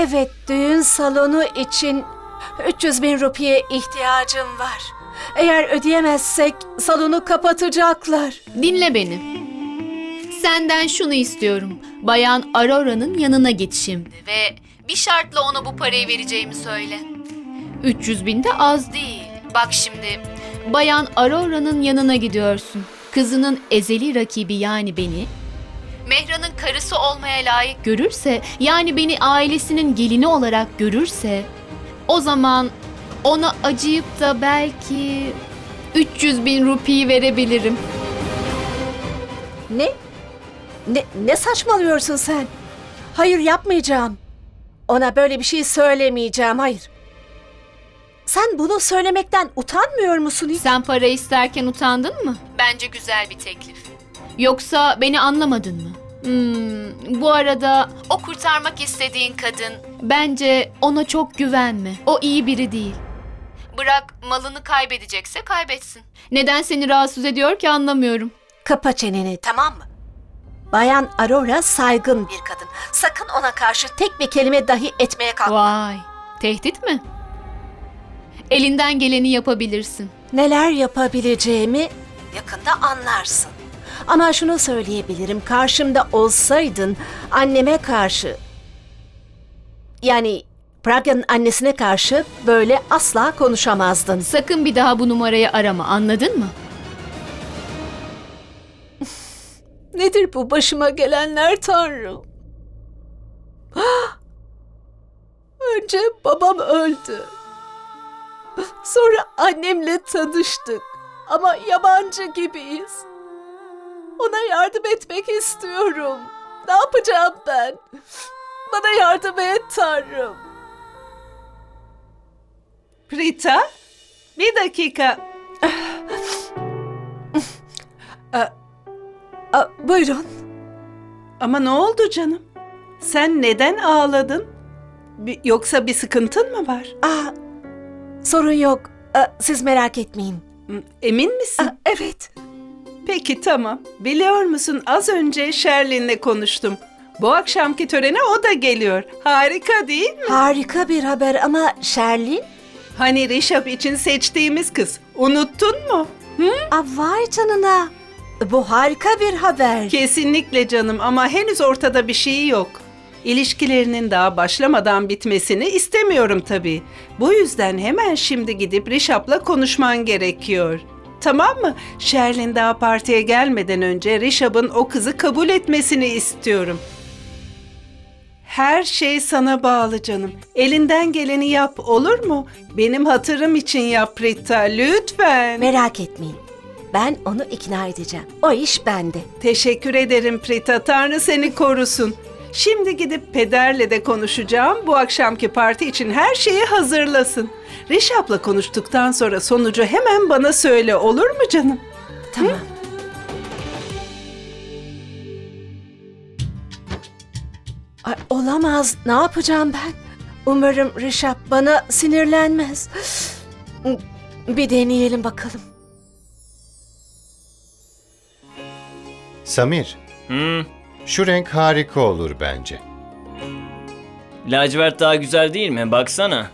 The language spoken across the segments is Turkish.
Evet, düğün salonu için 300 bin rupiye ihtiyacım var. Eğer ödeyemezsek salonu kapatacaklar. Dinle beni. Senden şunu istiyorum. Bayan Aurora'nın yanına git şimdi ve bir şartla ona bu parayı vereceğimi söyle. 300 bin de az değil. Bak şimdi, Bayan Aurora'nın yanına gidiyorsun. Kızının ezeli rakibi yani beni, Mehra'nın karısı olmaya layık görürse, yani beni ailesinin gelini olarak görürse, o zaman ona acıyıp da belki 300 bin rupiyi verebilirim. Ne? Ne, ne saçmalıyorsun sen? Hayır yapmayacağım. Ona böyle bir şey söylemeyeceğim, hayır. Sen bunu söylemekten utanmıyor musun hiç? Sen para isterken utandın mı? Bence güzel bir teklif. Yoksa beni anlamadın mı? Hmm, bu arada o kurtarmak istediğin kadın bence ona çok güvenme. O iyi biri değil. Bırak malını kaybedecekse kaybetsin. Neden seni rahatsız ediyor ki anlamıyorum. Kapa çeneni, tamam mı? Bayan Aurora saygın bir kadın. Sakın ona karşı tek bir kelime dahi etmeye kalkma. Vay, tehdit mi? Elinden geleni yapabilirsin. Neler yapabileceğimi yakında anlarsın. Ama şunu söyleyebilirim. Karşımda olsaydın anneme karşı yani Pragya'nın annesine karşı böyle asla konuşamazdın. Sakın bir daha bu numarayı arama, anladın mı? Nedir bu başıma gelenler Tanrım? Önce babam öldü. Sonra annemle tanıştık. Ama yabancı gibiyiz. Ona yardım etmek istiyorum. Ne yapacağım ben? Bana yardım et Tanrım. Prita, bir dakika. Aa, buyurun. Ama ne oldu canım? Sen neden ağladın? Bir- yoksa bir sıkıntın mı var? Aa, sorun yok. Aa, siz merak etmeyin. Emin misin? Aa, evet. Peki tamam. Biliyor musun az önce Sherlin'le konuştum. Bu akşamki törene o da geliyor. Harika değil mi? Harika bir haber ama Sherlin? Hani Rişap için seçtiğimiz kız. Unuttun mu? Aa, vay canına. Bu harika bir haber. Kesinlikle canım ama henüz ortada bir şey yok. İlişkilerinin daha başlamadan bitmesini istemiyorum tabii. Bu yüzden hemen şimdi gidip Rişap'la konuşman gerekiyor. Tamam mı? Sherlin daha partiye gelmeden önce Rişap'ın o kızı kabul etmesini istiyorum. Her şey sana bağlı canım. Elinden geleni yap olur mu? Benim hatırım için yap Rita lütfen. Merak etmeyin. Ben onu ikna edeceğim. O iş bende. Teşekkür ederim Prita. Tanrı seni korusun. Şimdi gidip pederle de konuşacağım. Bu akşamki parti için her şeyi hazırlasın. Rişap'la konuştuktan sonra sonucu hemen bana söyle olur mu canım? Tamam. Ay, olamaz. Ne yapacağım ben? Umarım Rişap bana sinirlenmez. Bir deneyelim bakalım. Samir, Hmm, şu renk harika olur bence. lacivert daha güzel değil mi? Baksana.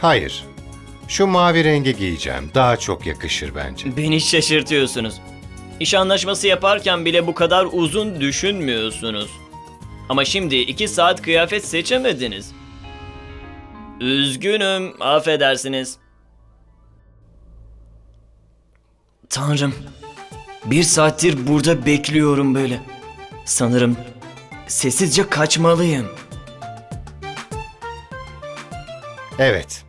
Hayır, şu mavi rengi giyeceğim. Daha çok yakışır bence. Beni şaşırtıyorsunuz. İş anlaşması yaparken bile bu kadar uzun düşünmüyorsunuz. Ama şimdi iki saat kıyafet seçemediniz. Üzgünüm, affedersiniz. Tanrım, bir saattir burada bekliyorum böyle. Sanırım sessizce kaçmalıyım. Evet,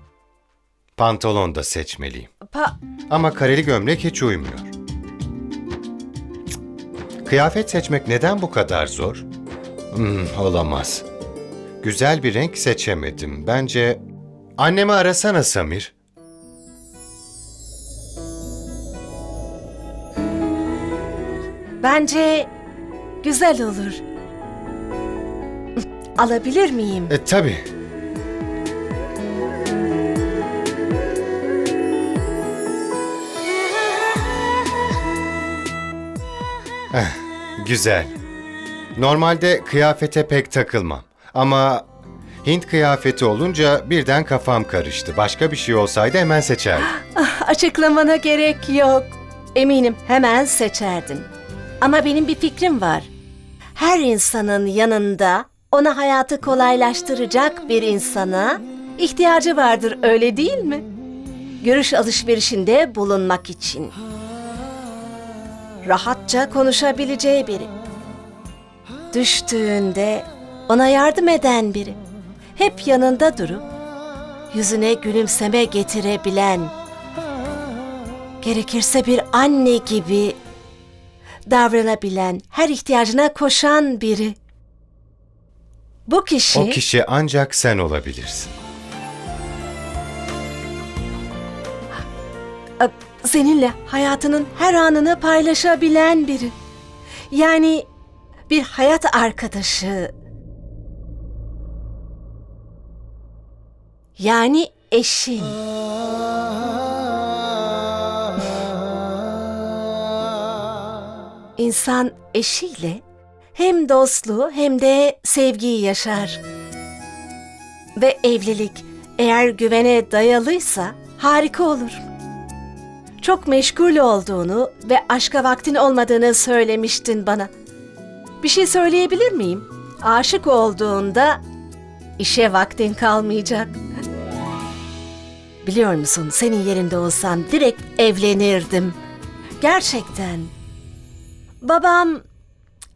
pantolon da seçmeliyim. Pa Ama kareli gömlek hiç uymuyor. Kıyafet seçmek neden bu kadar zor? Hmm, olamaz. Güzel bir renk seçemedim. Bence annemi arasana Samir. Bence güzel olur. Alabilir miyim? E tabii. Eh, güzel. Normalde kıyafete pek takılmam. Ama Hint kıyafeti olunca birden kafam karıştı. Başka bir şey olsaydı hemen seçerdim. Açıklamana gerek yok. Eminim hemen seçerdin. Ama benim bir fikrim var. Her insanın yanında ona hayatı kolaylaştıracak bir insana ihtiyacı vardır öyle değil mi? Görüş alışverişinde bulunmak için. Rahatça konuşabileceği biri. Düştüğünde ona yardım eden biri. Hep yanında durup yüzüne gülümseme getirebilen Gerekirse bir anne gibi davranabilen, her ihtiyacına koşan biri. Bu kişi, O kişi ancak sen olabilirsin. seninle hayatının her anını paylaşabilen biri. Yani bir hayat arkadaşı. Yani eşin. İnsan eşiyle hem dostluğu hem de sevgiyi yaşar. Ve evlilik eğer güvene dayalıysa harika olur. Çok meşgul olduğunu ve aşka vaktin olmadığını söylemiştin bana. Bir şey söyleyebilir miyim? Aşık olduğunda işe vaktin kalmayacak. Biliyor musun senin yerinde olsam direkt evlenirdim. Gerçekten. Babam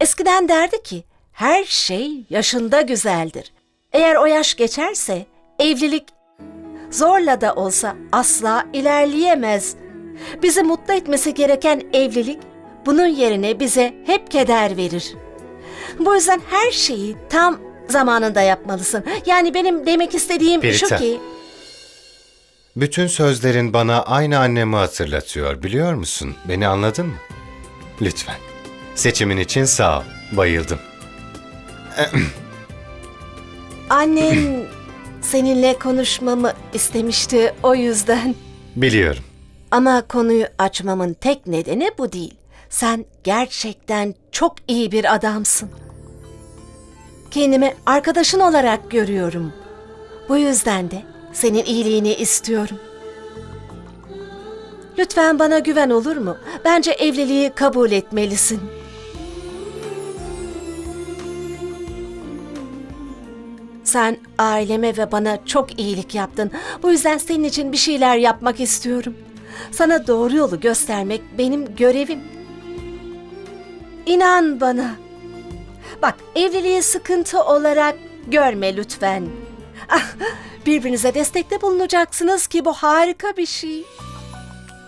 eskiden derdi ki her şey yaşında güzeldir. Eğer o yaş geçerse evlilik zorla da olsa asla ilerleyemez. Bizi mutlu etmesi gereken evlilik bunun yerine bize hep keder verir. Bu yüzden her şeyi tam zamanında yapmalısın. Yani benim demek istediğim şu ki Bütün sözlerin bana aynı annemi hatırlatıyor biliyor musun? Beni anladın mı? Lütfen. Seçimin için sağ ol. Bayıldım. annen seninle konuşmamı istemişti o yüzden. Biliyorum. Ama konuyu açmamın tek nedeni bu değil. Sen gerçekten çok iyi bir adamsın. Kendimi arkadaşın olarak görüyorum. Bu yüzden de senin iyiliğini istiyorum. Lütfen bana güven olur mu? Bence evliliği kabul etmelisin. Sen aileme ve bana çok iyilik yaptın. Bu yüzden senin için bir şeyler yapmak istiyorum. Sana doğru yolu göstermek benim görevim. İnan bana. Bak, evliliği sıkıntı olarak görme lütfen. Ah, birbirinize destekte bulunacaksınız ki bu harika bir şey.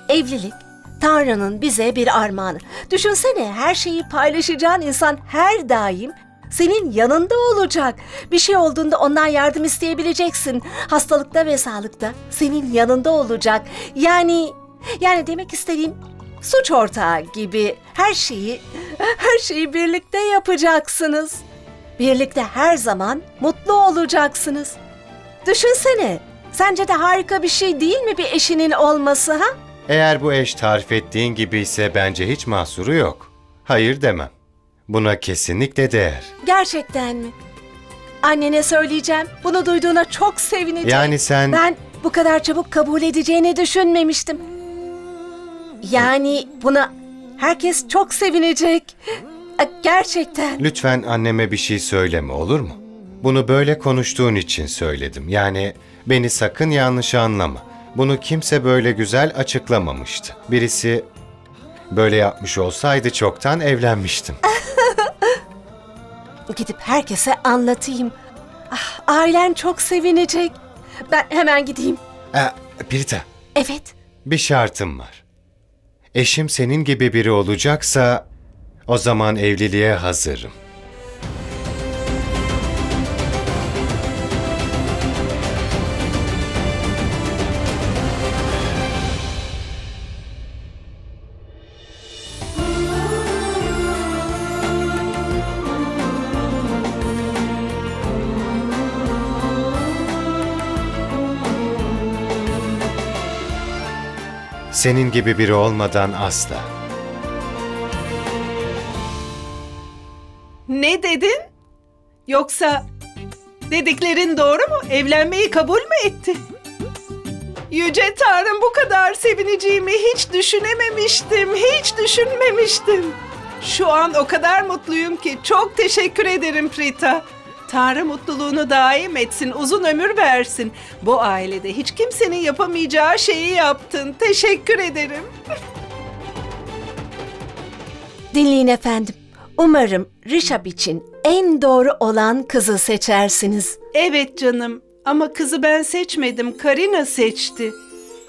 Evlilik Tanrı'nın bize bir armağanı. Düşünsene her şeyi paylaşacağın insan her daim senin yanında olacak. Bir şey olduğunda ondan yardım isteyebileceksin. Hastalıkta ve sağlıkta senin yanında olacak. Yani yani demek istediğim suç ortağı gibi her şeyi her şeyi birlikte yapacaksınız. Birlikte her zaman mutlu olacaksınız. Düşünsene. Sence de harika bir şey değil mi bir eşinin olması ha? Eğer bu eş tarif ettiğin gibi ise bence hiç mahsuru yok. Hayır demem. Buna kesinlikle değer. Gerçekten mi? Annene söyleyeceğim. Bunu duyduğuna çok sevinecek. Yani sen Ben bu kadar çabuk kabul edeceğini düşünmemiştim. Yani buna herkes çok sevinecek. Gerçekten. lütfen anneme bir şey söyleme olur mu? Bunu böyle konuştuğun için söyledim. Yani beni sakın yanlış anlama. Bunu kimse böyle güzel açıklamamıştı. Birisi böyle yapmış olsaydı çoktan evlenmiştim. Gidip herkese anlatayım. Ah, ailen çok sevinecek. Ben hemen gideyim. Ee, Pirita, Evet. bir şartım var. Eşim senin gibi biri olacaksa o zaman evliliğe hazırım. Senin gibi biri olmadan asla. Ne dedin? Yoksa dediklerin doğru mu? Evlenmeyi kabul mü etti? Yüce Tanrım bu kadar sevineceğimi hiç düşünememiştim. Hiç düşünmemiştim. Şu an o kadar mutluyum ki çok teşekkür ederim Prita. Tanrı mutluluğunu daim etsin, uzun ömür versin. Bu ailede hiç kimsenin yapamayacağı şeyi yaptın. Teşekkür ederim. Dinleyin efendim. Umarım Rişap için en doğru olan kızı seçersiniz. Evet canım ama kızı ben seçmedim. Karina seçti.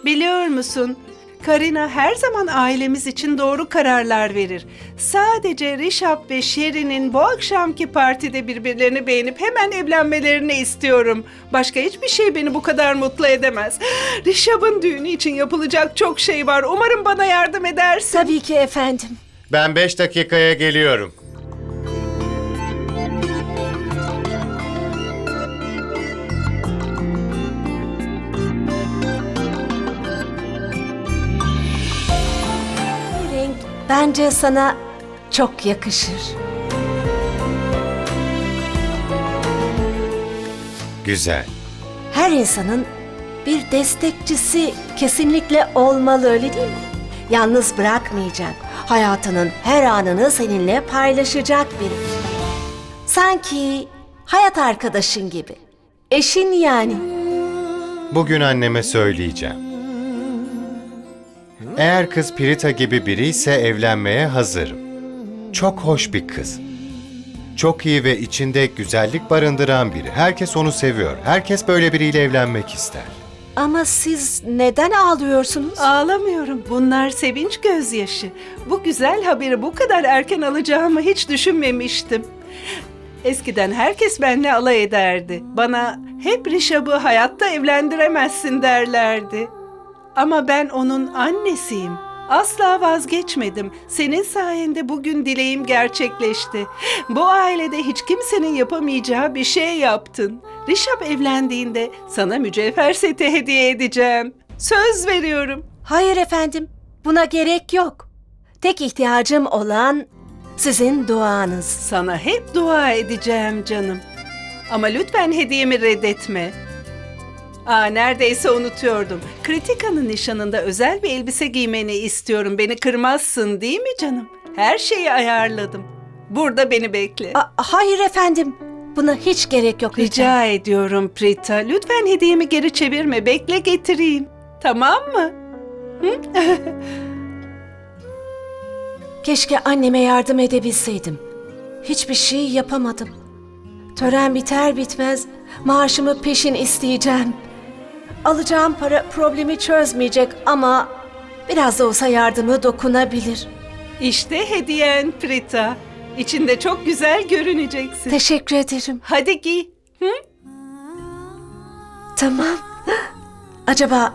Biliyor musun? Karina her zaman ailemiz için doğru kararlar verir. Sadece Rişap ve Şerin'in bu akşamki partide birbirlerini beğenip hemen evlenmelerini istiyorum. Başka hiçbir şey beni bu kadar mutlu edemez. Rişap'ın düğünü için yapılacak çok şey var. Umarım bana yardım edersin. Tabii ki efendim. Ben beş dakikaya geliyorum. Bence sana çok yakışır. Güzel. Her insanın bir destekçisi kesinlikle olmalı öyle değil mi? Yalnız bırakmayacak. Hayatının her anını seninle paylaşacak biri. Sanki hayat arkadaşın gibi. Eşin yani. Bugün anneme söyleyeceğim. Eğer kız Pirita gibi biri ise evlenmeye hazırım. Çok hoş bir kız. Çok iyi ve içinde güzellik barındıran biri. Herkes onu seviyor. Herkes böyle biriyle evlenmek ister. Ama siz neden ağlıyorsunuz? Ağlamıyorum. Bunlar sevinç gözyaşı. Bu güzel haberi bu kadar erken alacağımı hiç düşünmemiştim. Eskiden herkes benimle alay ederdi. Bana hep Rişab'ı hayatta evlendiremezsin derlerdi. Ama ben onun annesiyim. Asla vazgeçmedim. Senin sayende bugün dileğim gerçekleşti. Bu ailede hiç kimsenin yapamayacağı bir şey yaptın. Rişap evlendiğinde sana mücevher seti hediye edeceğim. Söz veriyorum. Hayır efendim, buna gerek yok. Tek ihtiyacım olan sizin duanız. Sana hep dua edeceğim canım. Ama lütfen hediyemi reddetme. Aa neredeyse unutuyordum. Kritika'nın nişanında özel bir elbise giymeni istiyorum. Beni kırmazsın değil mi canım? Her şeyi ayarladım. Burada beni bekle. A- hayır efendim, buna hiç gerek yok rica. Rica ediyorum Prita. Lütfen hediyemi geri çevirme. Bekle getireyim. Tamam mı? Keşke anneme yardım edebilseydim. Hiçbir şey yapamadım. Tören biter bitmez maaşımı peşin isteyeceğim. Alacağım para problemi çözmeyecek ama biraz da olsa yardımı dokunabilir. İşte hediyen Prita. İçinde çok güzel görüneceksin. Teşekkür ederim. Hadi giy. Tamam. Acaba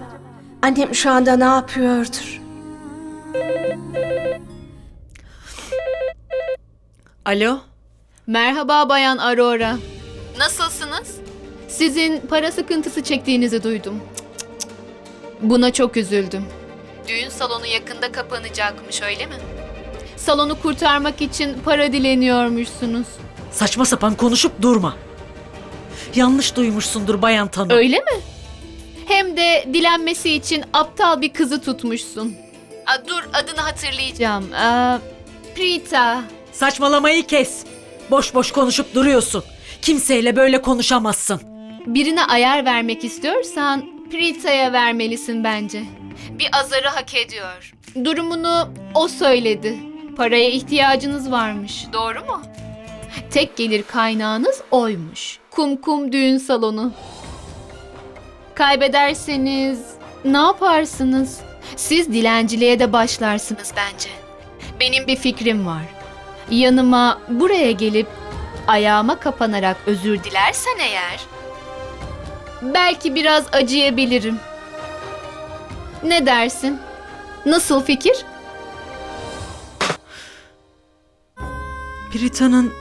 annem şu anda ne yapıyordur? Alo? Merhaba Bayan Aurora. Nasılsınız? Sizin para sıkıntısı çektiğinizi duydum. Cık cık cık. Buna çok üzüldüm. Düğün salonu yakında kapanacakmış öyle mi? Salonu kurtarmak için para dileniyormuşsunuz. Saçma sapan konuşup durma. Yanlış duymuşsundur Bayan Tanu. Öyle mi? Hem de dilenmesi için aptal bir kızı tutmuşsun. Aa, dur adını hatırlayacağım. Aa, Prita. Saçmalamayı kes. Boş boş konuşup duruyorsun. Kimseyle böyle konuşamazsın. Birine ayar vermek istiyorsan Prita'ya vermelisin bence. Bir azarı hak ediyor. Durumunu o söyledi. Paraya ihtiyacınız varmış. Doğru mu? Tek gelir kaynağınız oymuş. Kum kum düğün salonu. Kaybederseniz ne yaparsınız? Siz dilenciliğe de başlarsınız bence. Benim bir fikrim var. Yanıma buraya gelip ayağıma kapanarak özür dilersen eğer belki biraz acıyabilirim. Ne dersin? Nasıl fikir? Brita'nın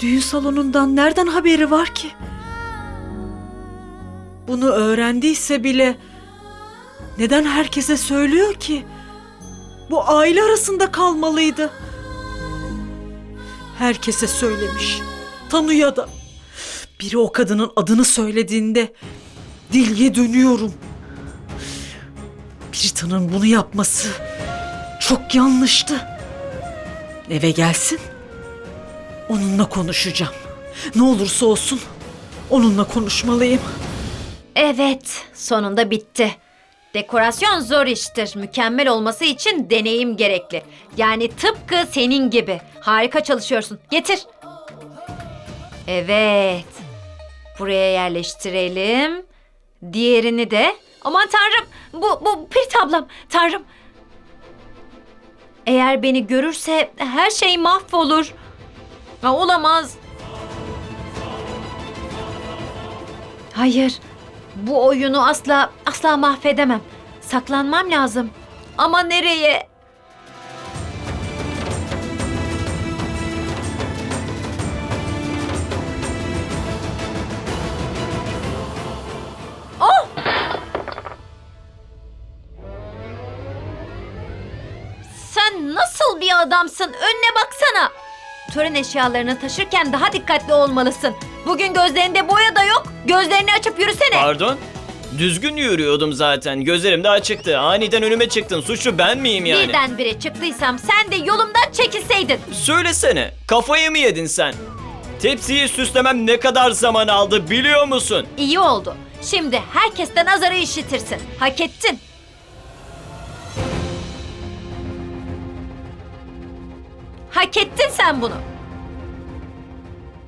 düğün salonundan nereden haberi var ki? Bunu öğrendiyse bile neden herkese söylüyor ki? Bu aile arasında kalmalıydı. Herkese söylemiş. Tanıya da. Biri o kadının adını söylediğinde dilye dönüyorum. Brita'nın bunu yapması çok yanlıştı. Eve gelsin. Onunla konuşacağım. Ne olursa olsun onunla konuşmalıyım. Evet, sonunda bitti. Dekorasyon zor iştir. Mükemmel olması için deneyim gerekli. Yani tıpkı senin gibi. Harika çalışıyorsun. Getir. Evet. Buraya yerleştirelim. Diğerini de. Aman tanrım. Bu, bu Pirit ablam. Tanrım. Eğer beni görürse her şey mahvolur. Ha, olamaz. Hayır. Bu oyunu asla asla mahvedemem. Saklanmam lazım. Ama nereye? Adamsın? Önüne baksana. Tören eşyalarını taşırken daha dikkatli olmalısın. Bugün gözlerinde boya da yok. Gözlerini açıp yürüsene. Pardon? Düzgün yürüyordum zaten. Gözlerim de açıktı. Aniden önüme çıktın. Suçlu ben miyim yani? Birdenbire çıktıysam sen de yolumdan çekilseydin. Söylesene. Kafayı mı yedin sen? Tepsiyi süslemem ne kadar zaman aldı biliyor musun? İyi oldu. Şimdi herkesten azarı işitirsin. Hak ettin. Hak ettin sen bunu.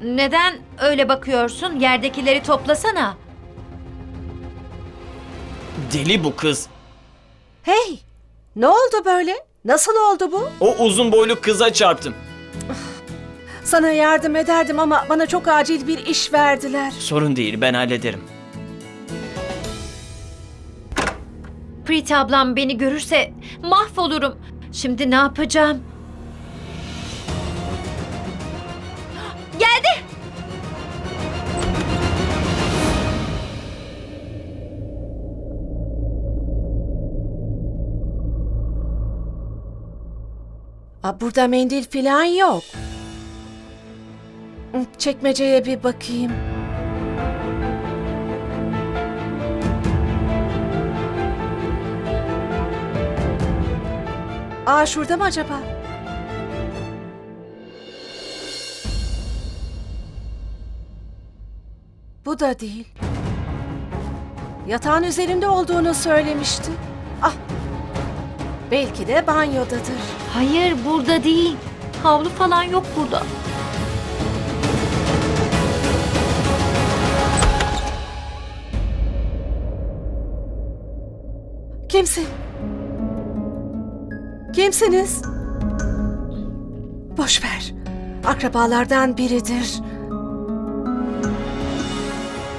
Neden öyle bakıyorsun? Yerdekileri toplasana. Deli bu kız. Hey, ne oldu böyle? Nasıl oldu bu? O uzun boylu kıza çarptım. Sana yardım ederdim ama bana çok acil bir iş verdiler. Sorun değil ben hallederim. Priti ablam beni görürse mahvolurum. Şimdi ne yapacağım? Geldi. Aa, burada mendil falan yok. Çekmeceye bir bakayım. Aa şurada mı acaba? Bu da değil. Yatağın üzerinde olduğunu söylemişti. Ah. Belki de banyodadır. Hayır burada değil. Havlu falan yok burada. Kimsin? Kimsiniz? Boş ver. Akrabalardan biridir.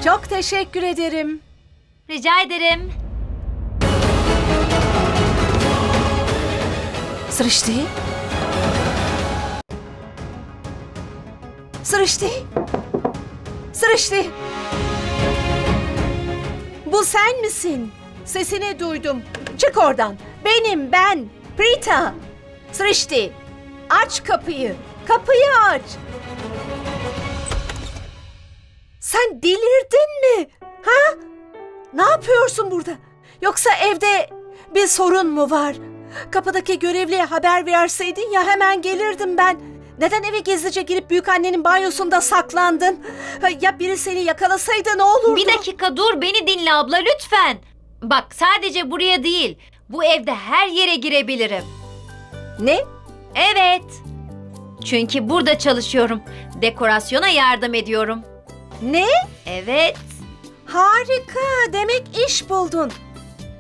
Çok teşekkür ederim. Rica ederim. Sırıştı. Sırıştı. Sırıştı. Bu sen misin? Sesini duydum. Çık oradan. Benim ben. Prita. Sırıştı. Aç kapıyı. Kapıyı aç. Sen delirdin mi? Ha? Ne yapıyorsun burada? Yoksa evde bir sorun mu var? Kapıdaki görevliye haber verseydin ya hemen gelirdim ben. Neden eve gizlice girip büyükannenin banyosunda saklandın? Ya biri seni yakalasaydı ne olurdu? Bir dakika dur beni dinle abla lütfen. Bak sadece buraya değil. Bu evde her yere girebilirim. Ne? Evet. Çünkü burada çalışıyorum. Dekorasyona yardım ediyorum. Ne? Evet. Harika. Demek iş buldun.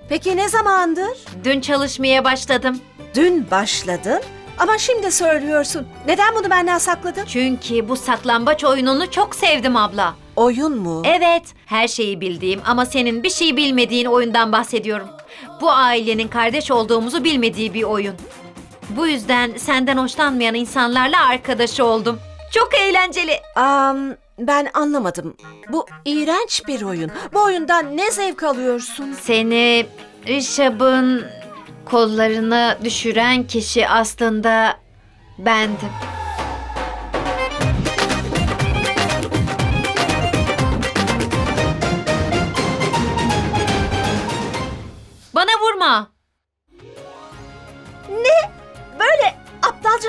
Peki ne zamandır? Dün çalışmaya başladım. Dün başladın ama şimdi söylüyorsun. Neden bunu benden sakladın? Çünkü bu saklambaç oyununu çok sevdim abla. Oyun mu? Evet, her şeyi bildiğim ama senin bir şey bilmediğin oyundan bahsediyorum. Bu ailenin kardeş olduğumuzu bilmediği bir oyun. Bu yüzden senden hoşlanmayan insanlarla arkadaş oldum. Çok eğlenceli. Am, ben anlamadım. Bu iğrenç bir oyun. Bu oyundan ne zevk alıyorsun? Seni Rishab'ın kollarına düşüren kişi aslında bendim.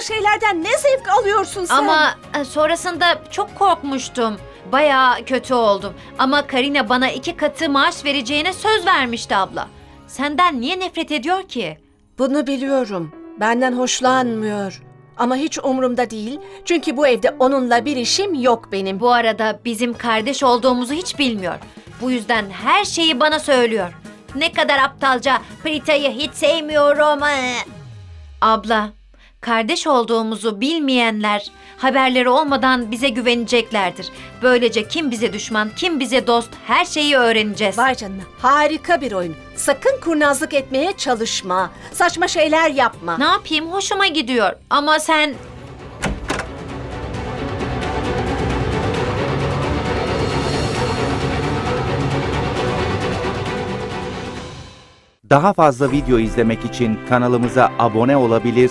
Şeylerden ne zevk alıyorsun sen? Ama e, sonrasında çok korkmuştum. Bayağı kötü oldum. Ama Karina bana iki katı maaş vereceğine söz vermişti abla. Senden niye nefret ediyor ki? Bunu biliyorum. Benden hoşlanmıyor. Ama hiç umurumda değil. Çünkü bu evde onunla bir işim yok benim. Bu arada bizim kardeş olduğumuzu hiç bilmiyor. Bu yüzden her şeyi bana söylüyor. Ne kadar aptalca Prita'yı hiç sevmiyorum. ee. Abla, kardeş olduğumuzu bilmeyenler haberleri olmadan bize güveneceklerdir. Böylece kim bize düşman, kim bize dost her şeyi öğreneceğiz. Vay canına. Harika bir oyun. Sakın kurnazlık etmeye çalışma. Saçma şeyler yapma. Ne yapayım hoşuma gidiyor ama sen Daha fazla video izlemek için kanalımıza abone olabilir,